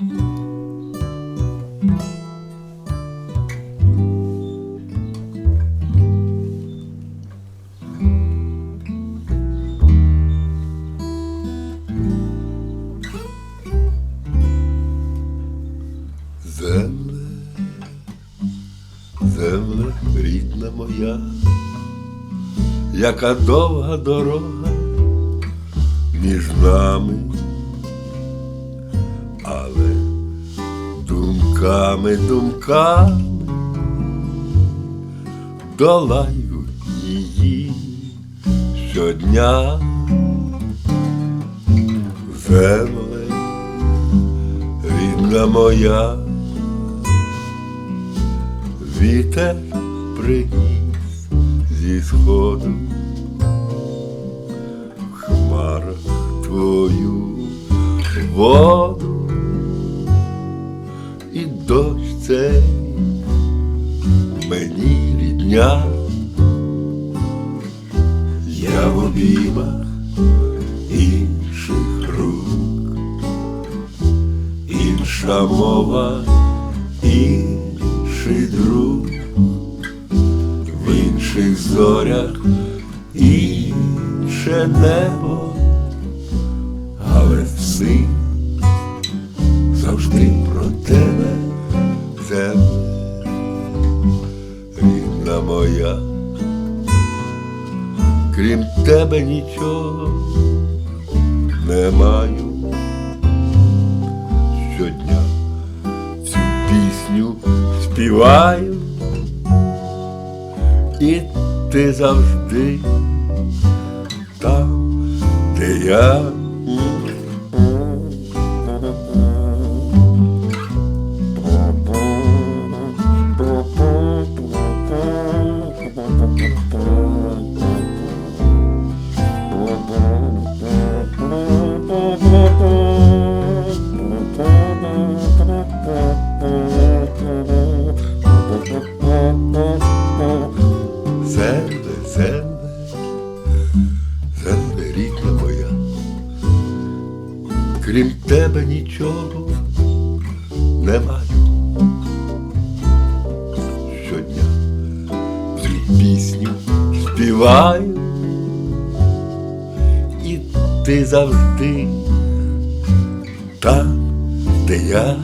Земле, земле рідна моя, яка довга дорога між нами, думками, думками долаю її щодня. Земле, рідна моя, вітер приніс зі сходу в хмарах твою воду цей мені рідня, я в обіймах інших рук, інша мова, інший друг, в інших зорях інше небо, але всі завжди про тебе, моя. Крім тебе нічого не маю щодня цю пісню співаю, і ти завжди там, де я. Крім тебе нічого не маю. Щодня злі пісню співаю, і ти завжди там, де я.